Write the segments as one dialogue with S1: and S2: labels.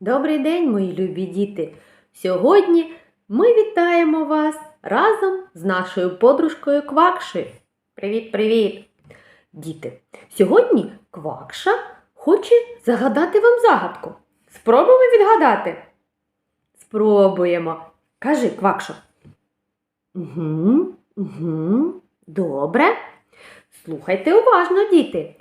S1: Добрий день, мої любі діти! Сьогодні ми вітаємо вас разом з нашою подружкою Квакшею. Привіт-привіт! Діти! Сьогодні Квакша хоче загадати вам загадку. Спробуємо відгадати? Спробуємо. Кажи, Квакшо. Угу, угу, добре. Слухайте уважно, діти.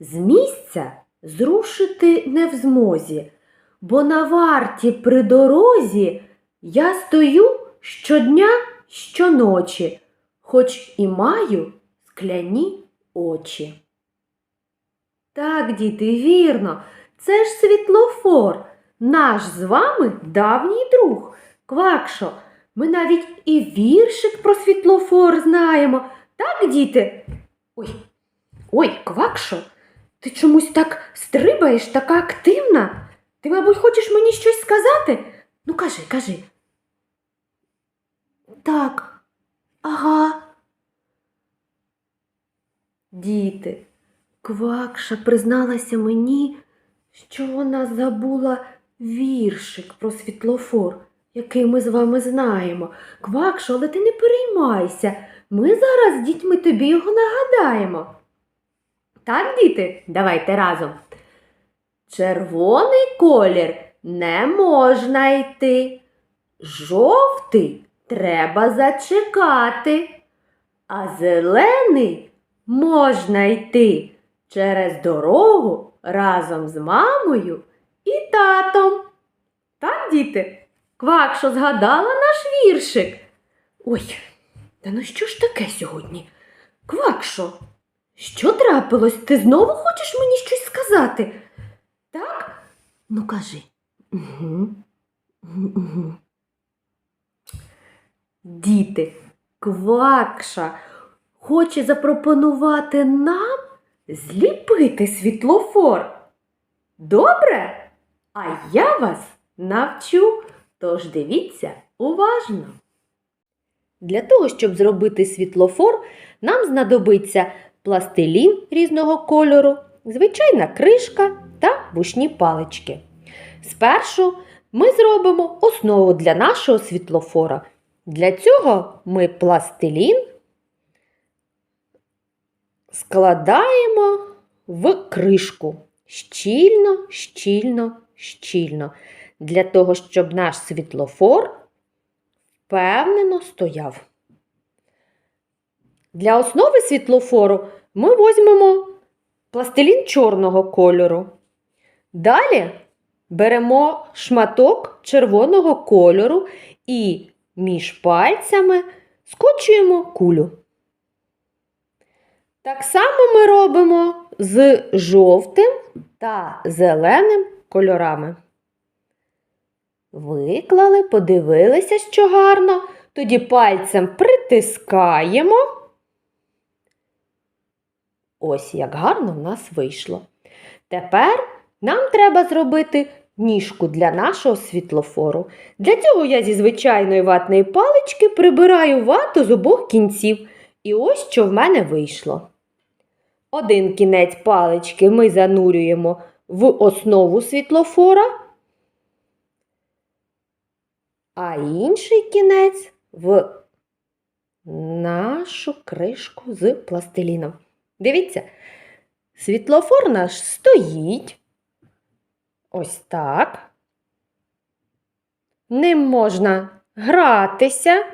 S1: З місця зрушити не в змозі, бо на варті при дорозі я стою щодня, щоночі, хоч і маю скляні очі. Так, діти, вірно, це ж світлофор, наш з вами давній друг. Квакшо, ми навіть і віршик про світлофор знаємо. Так, діти? Ой, ой, Квакшо, ти чомусь так стрибаєш, така активна. Ти, мабуть, хочеш мені щось сказати? Ну, кажи, кажи. Так, ага. Діти, Квакша призналася мені, що вона забула віршик про світлофор, який ми з вами знаємо. Квакша, але ти не переймайся. Ми зараз з дітьми тобі його нагадаємо. Так, діти, давайте разом. Червоний колір не можна йти. Жовтий треба зачекати, а зелений можна йти через дорогу разом з мамою і татом. Так, діти? Квакшо згадала наш віршик. Ой, та ну що ж таке сьогодні? Квакшо, що трапилось? Ти знову хочеш мені щось сказати? Ну кажи. Угу. Угу. Діти, Квакша хоче запропонувати нам зліпити світлофор. Добре? А я вас навчу, тож дивіться уважно. Для того, щоб зробити світлофор, нам знадобиться пластилін різного кольору, звичайна кришка та вушні палички. Спершу ми зробимо основу для нашого світлофора. Для цього ми пластилін складаємо в кришку щільно, щільно, щільно. Для того, щоб наш світлофор впевнено стояв. Для основи світлофору ми візьмемо пластилін чорного кольору. Далі беремо шматок червоного кольору і між пальцями скочуємо кулю. Так само ми робимо з жовтим та зеленим кольорами. Виклали, подивилися, що гарно, тоді пальцем притискаємо. Ось як гарно в нас вийшло. Тепер нам треба зробити ніжку для нашого світлофору. Для цього я зі звичайної ватної палички прибираю вату з обох кінців. І ось що в мене вийшло. Один кінець палички ми занурюємо в основу світлофора, а інший кінець в нашу кришку з пластиліном. Дивіться, світлофор наш стоїть. Ось так. Ним можна гратися,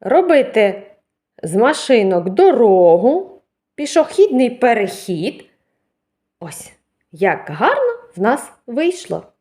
S1: робити з машинок дорогу, пішохідний перехід. Ось як гарно в нас вийшло.